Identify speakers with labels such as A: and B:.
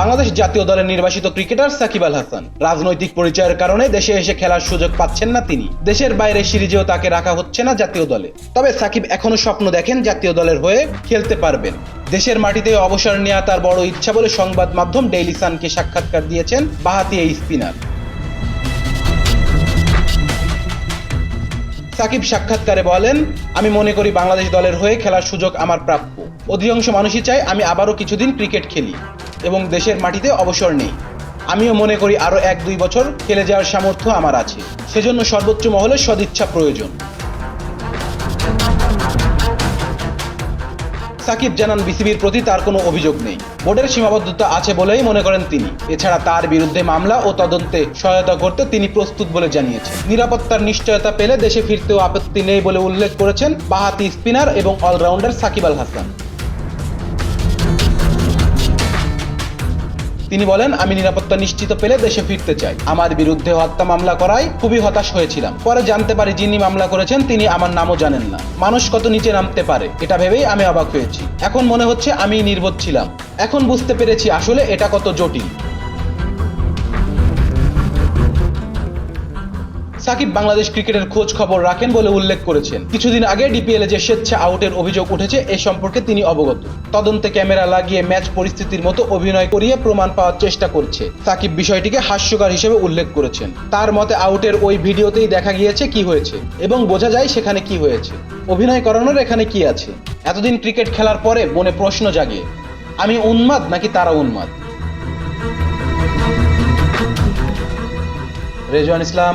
A: বাংলাদেশ জাতীয় দলের নির্বাসিত ক্রিকেটার সাকিব আল হাসান। রাজনৈতিক পরিচয়ের কারণে দেশে এসে খেলার সুযোগ পাচ্ছেন না তিনি। দেশের বাইরে সিরিজেও তাকে রাখা হচ্ছে না জাতীয় দলে। তবে সাকিব এখনও স্বপ্ন দেখেন জাতীয় দলের হয়ে খেলতে পারবেন। দেশের মাটিতে অবসর নেওয়া তার বড় ইচ্ছা বলে সংবাদ মাধ্যম ডেইলি সানকে সাক্ষাৎকার দিয়েছেন বাহাতি এই স্পিনার। সাকিব সাক্ষাৎকারে বলেন, আমি মনে করি বাংলাদেশ দলের হয়ে খেলার সুযোগ আমার প্রাপ্য। অধিকাংশ মানুষই চায় আমি আবারও কিছুদিন ক্রিকেট খেলি এবং দেশের মাটিতে অবসর নেই। আমিও মনে করি আরও এক দুই বছর খেলে যাওয়ার সামর্থ্য আমার আছে। সেজন্য সর্বোচ্চ মহলে সদিচ্ছা প্রয়োজন। সাকিব জানান, বিসিবির প্রতি তার কোনো অভিযোগ নেই। বোর্ডের সীমাবদ্ধতা আছে বলেই মনে করেন তিনি। এছাড়া তার বিরুদ্ধে মামলা ও তদন্তে সহায়তা করতে তিনি প্রস্তুত বলে জানিয়েছেন। নিরাপত্তার নিশ্চয়তা পেলে দেশে ফিরতেও আপত্তি নেই বলে উল্লেখ করেছেন বাহাতি স্পিনার এবং অলরাউন্ডার সাকিব আল হাসান। তিনি বলেন, আমি নিরাপত্তা নিশ্চিত পেলে দেশে ফিরতে চাই। আমার বিরুদ্ধে হত্যা মামলা করায় খুবই হতাশ হয়েছিলাম। পরে জানতে পারি যিনি মামলা করেছেন, তিনি আমার নামও জানেন না। মানুষ কত নিচে নামতে পারে, এটা ভেবেই আমি অবাক হয়েছি। এখন মনে হচ্ছে আমি নির্বোধ ছিলাম। এখন বুঝতে পেরেছি আসলে এটা কত জটিল। সাকিব বাংলাদেশ ক্রিকেটের খোঁজ খবর রাখেন বলে উল্লেখ করেছেন। কিছুদিন আগে ডিপিএল যে স্বেচ্ছা আউটের অভিযোগ উঠেছে, এ সম্পর্কে তিনি অবগত। তদন্তে ক্যামেরা লাগিয়ে ম্যাচ পরিস্থিতির মতো অভিনয় করিয়ে প্রমাণ পাওয়ার চেষ্টা করছে। সাকিব বিষয়টিকে হাস্যকর হিসেবে উল্লেখ করেছেন। তার মতে, আউটের ওই ভিডিওতেই দেখা গিয়েছে কি হয়েছে এবং বোঝা যায় সেখানে কি হয়েছে। অভিনয় করানোর এখানে কি আছে? এতদিন ক্রিকেট খেলার পরে মনে প্রশ্ন জাগে, আমি উন্মাদ নাকি তারা উন্মাদ? রেজওয়ান ইসলাম